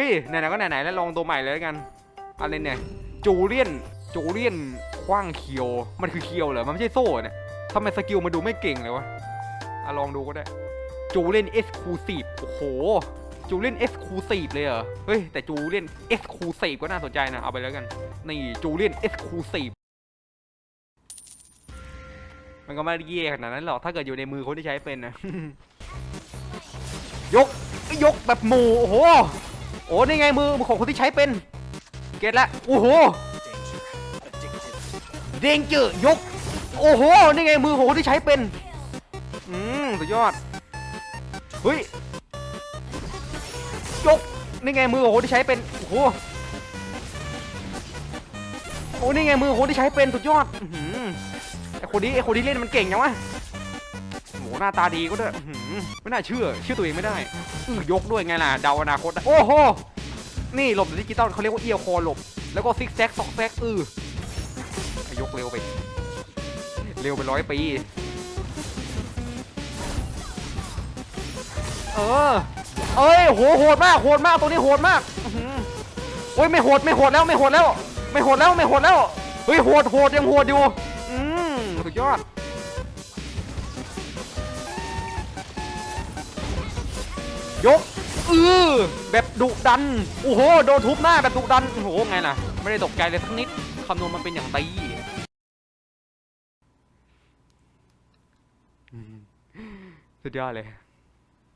ฮ้ยไหนๆก็ไหนๆแล้วลองตัวใหม่เลยแล้วกันอะไรเนี่ยจูเลียนจูเลียนคว้างเคียว มันคือเคียวเหรอมันไม่ใช่โซ่เนี่ยทำไมสกิลมันดูไม่เก่งเลยวะอะลองดูก็ได้จูเลียนเอ็กซ์คลูซีฟโอ้โหจูเลียนเอ็กซ์คลูซีฟเลยเหรอเฮ้ยแต่จูเลียนเอ็กซ์คลูซีฟก็น่าสนใจนะเอาไปแล้วกันนี่จูเลียนเอ็กซ์คลูซีฟมันก็ไม่ได้เย่ขนาดนั้นหรอกถ้าเกิดอยู่ในมือคนที่ใช้เป็นนะยกยกแบบหมูโอ้โห โอ้นี่ไงมือของคนที่ใช้เป็น เก็ตละโอ้โหเด้งเจอยก โอ้โหนี่ไงมือของคนที่ใช้เป็นอืมสุดยอดเฮ้ยยกนี่ไงมือของคนที่ใช้เป็นโอ้โหโอ้นี่ไงมือของคนที่ใช้เป็นสุดยอดอื้อหือไอคนนี้ไอคนที่เล่นมันเก่งยังวะ โหหน้าตาดีก็ด้วยไม่น่าเชื่อ เชื่อตัวเองไม่ได้อือยกด้วยไงล่ะเดาอนาคตโอ้โหนี่หลบดิจิตอลเขาเรียกว่าเอียวคอหลบ แล้วก็ซิกแซกซอกแซกอือยกเร็วไป เร็วไปร้อยปีเออเอ้ยโหโหดมากโหดมากตัวนี้โหดมากอือหือโอ้ยไม่โหดไม่โหดแล้วไม่โหดแล้ว ไม่โหดแล้วไม่โหดแล้วเฮ้ยโหดโหดยังโหดอยู่อืมสุดยอด ยกอือแบบดุดันโอ้โหโดนทุบหน้าแบบดุดันโอ้โหไงล่ะ ไม่ได้ตกใจเลยสักนิดคำนวณมันเป็นอย่างตีสุดยอดเลย